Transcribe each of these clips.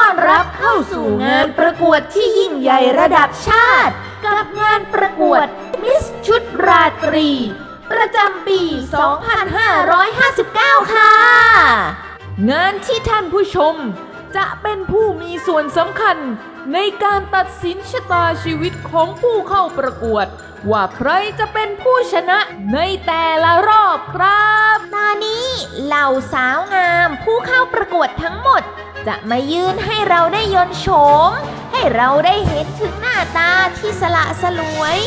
ต้อนรับเข้าสู่งานประกวดที่ยิ่งใหญ่ระดับชาติ กับงานประกวดมิสชุดราตรี ประจำปี 2559 ค่ะ งานที่ท่านผู้ชม จะเป็นผู้มีส่วนสำคัญในการตัดสินชะตาชีวิตของผู้เข้าประกวด ว่าใครจะเป็นผู้ชนะในแต่ละรอบครับ ตอนนี้เหล่าสาวงามผู้เข้าประกวดทั้งหมด จะมายืนให้เราได้ยนโฉม ให้เราได้เห็นถึงหน้าตาที่สละสลวย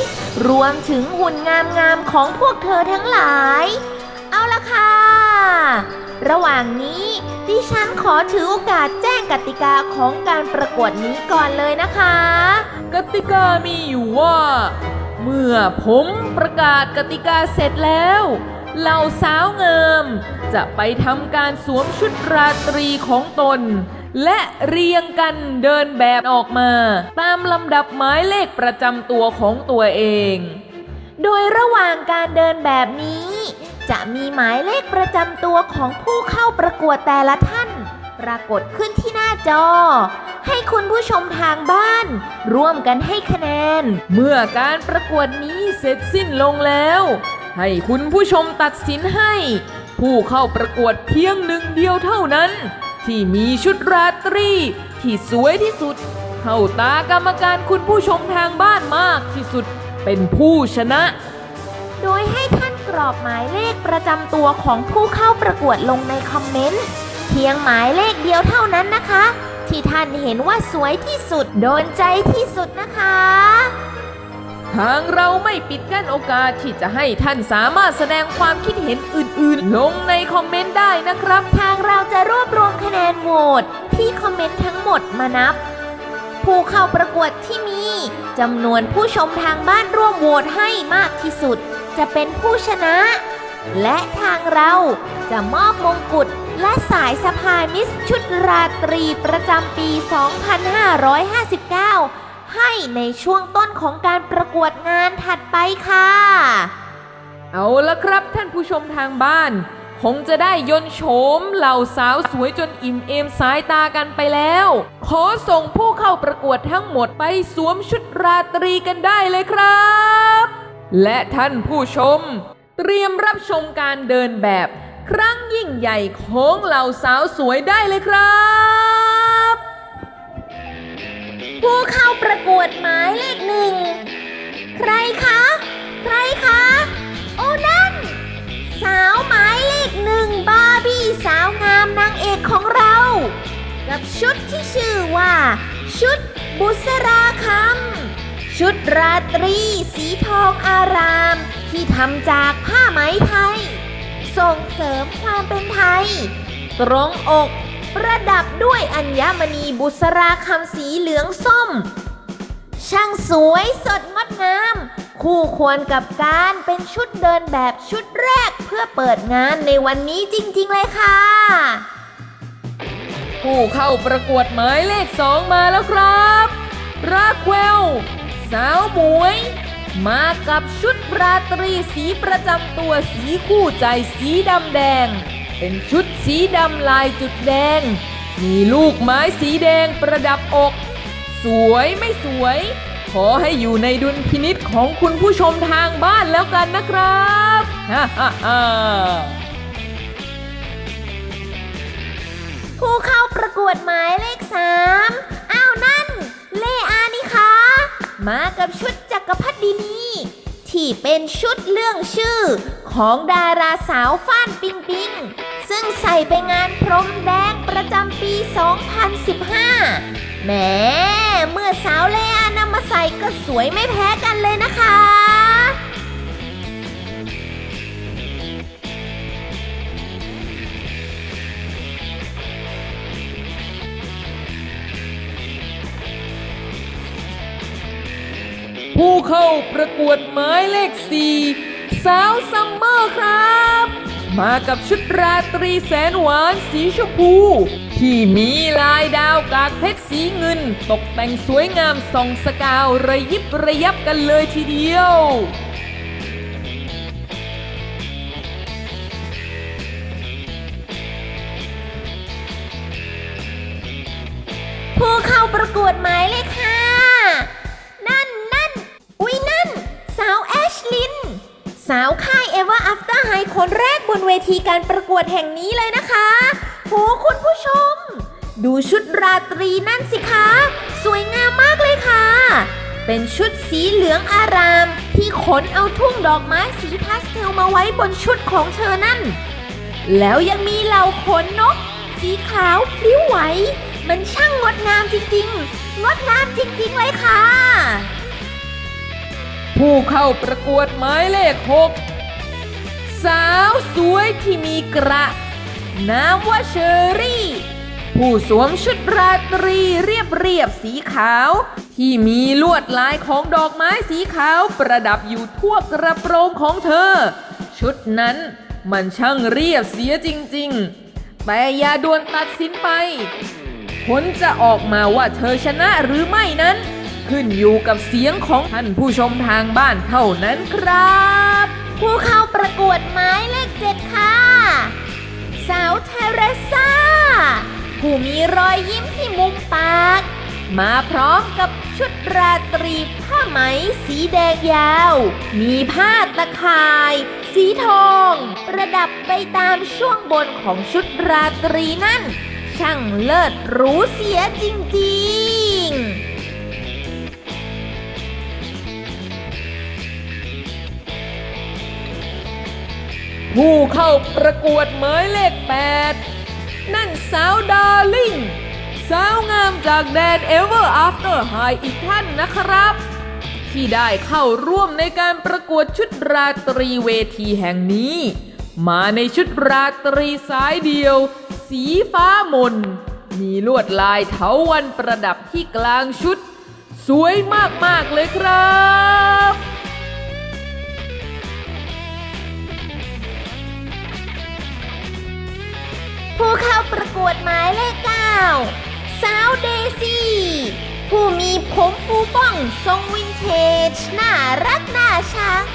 รวมถึงหุ่นงามๆของพวกเธอทั้งหลาย เอาละค่ะ ระหว่างนี้ดิฉันขอถือโอกาสแจ้งกติกาของการประกวดนี้ก่อนเลยนะคะ กติกามีอยู่ว่า เมื่อผมประกาศกติกาเสร็จแล้วเหล่าสาวเงาม จะไปทำการสวมชุดราตรีของตน และเรียงกันเดินแบบออกมา ตามลำดับหมายเลขประจำตัวของตัวเอง โดยระหว่างการเดินแบบนี้ จะมีหมายเลขประจำตัวของผู้เข้าประกวดแต่ละท่าน ปรากฏขึ้นที่หน้าจอ ให้คุณผู้ชมทางบ้าน ร่วมกันให้คะแนน เมื่อการประกวดนี้เสร็จสิ้นลงแล้ว ให้คุณผู้ชมตัดสินให้ ผู้เข้าประกวดเพียงหนึ่งเดียวเท่านั้น ที่มีชุดราตรี ที่สวยที่สุด เข้าตากรรมการคุณผู้ชมทางบ้านมากที่สุดเป็นผู้ชนะ โดยให้ท่านกรอกหมายเลขประจำตัวของผู้เข้าประกวดลงในคอมเมนต์ เพียงหมายเลขเดียวเท่านั้นนะคะ ที่ท่านเห็นว่าสวยที่สุดโดนใจที่สุดนะคะ ทางเราไม่ปิดกั้นโอกาสที่จะให้ท่านสามารถแสดงความคิดเห็นอื่นๆ ลงในคอมเมนต์ได้นะครับ ทางเราจะรวบรวมคะแนนโหวตที่คอมเมนต์ทั้งหมดมานับ ผู้เข้าประกวดที่มีจำนวนผู้ชมทางบ้านร่วมโหวตให้มากที่สุด จะเป็นผู้ชนะ และทางเราจะมอบมงกุฎและสายสะพายมิสชุดราตรีประจำปี 2559 ให้ในช่วงต้นของการประกวดงานถัดไปค่ะ เอาละครับท่านผู้ชมทางบ้าน คงจะได้ยนโฉมเหล่าสาวสวยจนอิ่มเอมสายตากันไปแล้ว ขอส่งผู้เข้าประกวดทั้งหมดไปสวมชุดราตรีกันได้เลยครับ และท่านผู้ชม เตรียมรับชมการเดินแบบ ครั้งยิ่งใหญ่ของเหล่าสาวสวยได้เลยครับ ผู้เข้าประกวดหมายเลขหนึ่ง ใครคะ ใครคะ โอ้นั่น สาวหมายเลขหนึ่งบาร์บี้สาวงามนางเอกของเรา กับชุดที่ชื่อว่า ชุดบุษราคำชุดราตรี สีทองอาราม ที่ทำจากผ้าไหมไทย ส่งเสริมความเป็นไทย ตรงอก ประดับ ด้วยอัญมณีบุษราคำสีเหลืองส้ม ช่างสวยสดงดงาม คู่ควรกับการเป็นชุดเดินแบบชุดแรกเพื่อเปิดงานในวันนี้จริง ๆ เลยค่ะ ผู้เข้าประกวดหมายเลขสองมาแล้วครับรักเวล สาวหมวย มากับชุดราตรีสีประจำตัวสีคู่ใจสีดำแดง เป็นชุดสีดำลายจุดแดง มีลูกไม้สีแดงประดับอก สวยไม่สวย ขอให้อยู่ในดุลพินิษของคุณผู้ชมทางบ้านแล้วกันนะครับฮ่าฮ่าฮ่าผู้เข้าประกวดหมายเลขสามอ้าวนั่น เลอานี่คะ มากับชุดจักรพรรดินีที่เป็นชุดเรื่องชื่อของดาราสาวฟ้านปิงปิง ซึ่งใส่ไปงานพรมแดงประจำปี 2015 แหม เมื่อสาวเลอานำมาใส่ก็สวยไม่แพ้กันเลยนะคะผู้เข้าประกวดหมายเลขสี่สาวซัมเมอร์ครับ มากับชุดราตรีแสนหวานสีชมพู ที่มีลายดาวกากเพชรสีเงิน ตกแต่งสวยงามส่องสกาวระยิบระยับกันเลยทีเดียวผู้เข้าประกวดหมายเลข สาวค่าย Ever After High คนแรกบนเวทีการประกวดแห่งนี้เลยนะคะโหคุณผู้ชม ดูชุดราตรีนั่นสิคะ สวยงามมากเลยค่ะ เป็นชุดสีเหลืองอาราม ที่ขนเอาทุ่งดอกไม้สีพาสเทลมาไว้บนชุดของเธอนั่น แล้วยังมีเหล่าขนนก สีขาวพลิ้วไหว มันช่างงดงามจริงๆ งดงามจริงๆเลยค่ะ ผู้เข้าประกวดหมายเลขหกสาวสวยที่มีกระนามว่าเชอรี่ ผู้สวมชุดราตรีเรียบเรียบๆสีขาว ที่มีลวดลายของดอกไม้สีขาวประดับอยู่ทั่วกระโปรงของเธอ ชุดนั้นมันช่างเรียบเสียจริงๆ แต่อย่าด่วนตัดสินไป ผลจะออกมาว่าเธอชนะหรือไม่นั้น ขึ้นอยู่กับเสียงของท่านผู้ชมทางบ้านเท่านั้นครับ ผู้เข้าประกวดหมายเลขเจ็ดค่ะ สาวเทเรซ่า ผู้มีรอยยิ้มที่มุมปาก มาพร้อมกับชุดราตรีผ้าไหมสีแดงยาว มีผ้าตะข่าย สีทอง ประดับไปตามช่วงบนของชุดราตรีนั่น ช่างเลิศหรูเสียจริง ผู้เข้าประกวดหมายเลข 8 นั่นสาวดาร์ลิงสาวงามจากแดน Ever After High อีกท่านนะครับ ที่ได้เข้าร่วมในการประกวดชุดราตรีเวทีแห่งนี้ มาในชุดราตรีสายเดียว สีฟ้ามน มีลวดลายเถาวันประดับที่กลางชุด สวยมาก ๆ เลยครับ ผู้เข้าประกวดหมายเลขเก้าสาวเดซี่ ผู้มีผมฟูฟ่องทรงวินเทจ น่ารักน่าชัง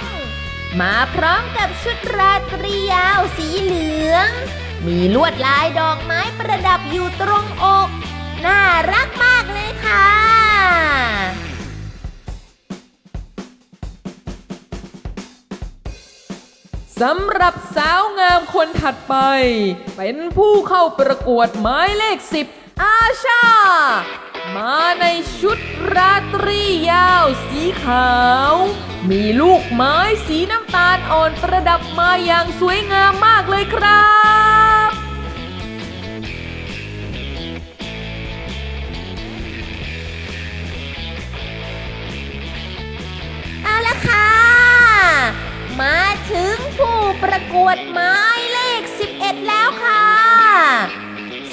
มาพร้อมกับชุดราตรียาวสีเหลือง มีลวดลายดอกไม้ประดับอยู่ตรงอก น่ารักมากเลยค่ะ สำหรับสาวงามคนถัดไป เป็นผู้เข้าประกวดหมายเลขสิบอาชา มาในชุดราตรียาวสีขาว มีลูกไม้สีน้ำตาลอ่อนประดับมาอย่างสวยงามมากเลยครับ วดหมายเลข 11 แล้วค่ะ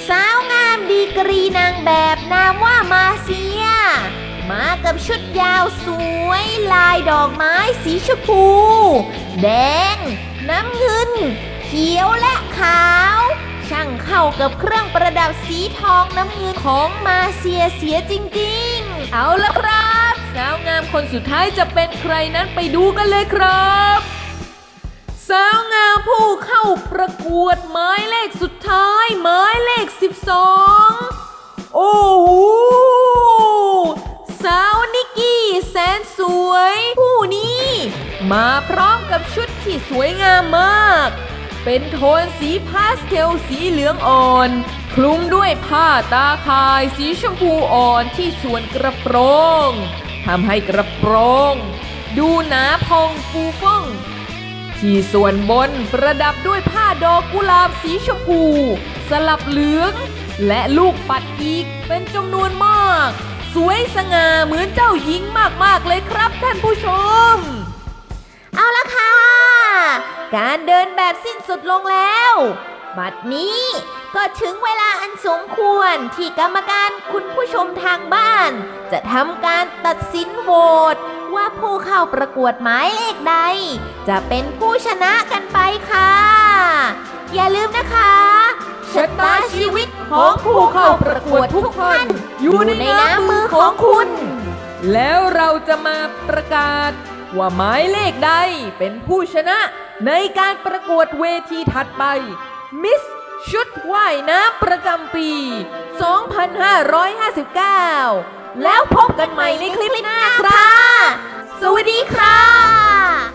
สาวงามดีกรีนางแบบนามว่ามาเซีย มากับชุดยาวสวยลายดอกไม้สีชมพู แดง น้ำเงิน เขียวและขาว ช่างเข้ากับเครื่องประดับสีทองน้ำเงินของมาเซียเสียจริงๆ เอาละครับ สาวงามคนสุดท้ายจะเป็นใครนั้นไปดูกันเลยครับ สาวงามผู้เข้าประกวดหมายเลขสุดท้ายหมายเลข 12 โอ้โหสาวนิกกี้แสนสวย ผู้นี้ มาพร้อมกับชุดที่สวยงามมาก เป็นโทนสีพาสเทลสีเหลืองอ่อน คลุมด้วยผ้าตาข่ายสีชมพูอ่อนที่ส่วนกระโปรงทำให้กระโปรง ดูหนาพองฟูฟ่อง ที่ส่วนบนประดับด้วยผ้าดอกกุหลาบสีชมพู สลับเหลือง และลูกปัดอีกเป็นจำนวนมาก สวยสง่าเหมือนเจ้าหญิงมากๆเลยครับท่านผู้ชม เอาละค่ะ การเดินแบบสิ้นสุดลงแล้ว บัดนี้ก็ถึงเวลาอันสมควรที่กรรมการคุณผู้ชมทางบ้าน จะทำการตัดสินโหวต ผู้เข้าประกวดหมายเลขใด จะเป็นผู้ชนะกันไปค่ะ อย่าลืมนะคะชะตาชีวิตของผู้เข้าประกวดทุกท่านอยู่ในน้ำมือของคุณ แล้วเราจะมาประกาศ ว่าหมายเลขใดเป็นผู้ชนะในการประกวดเวทีถัดไป Miss ชุดว่ายน้ำประจำปี 2559 แล้วพบกันใหม่ในคลิปหน้าครับ สวัสดีค่ะ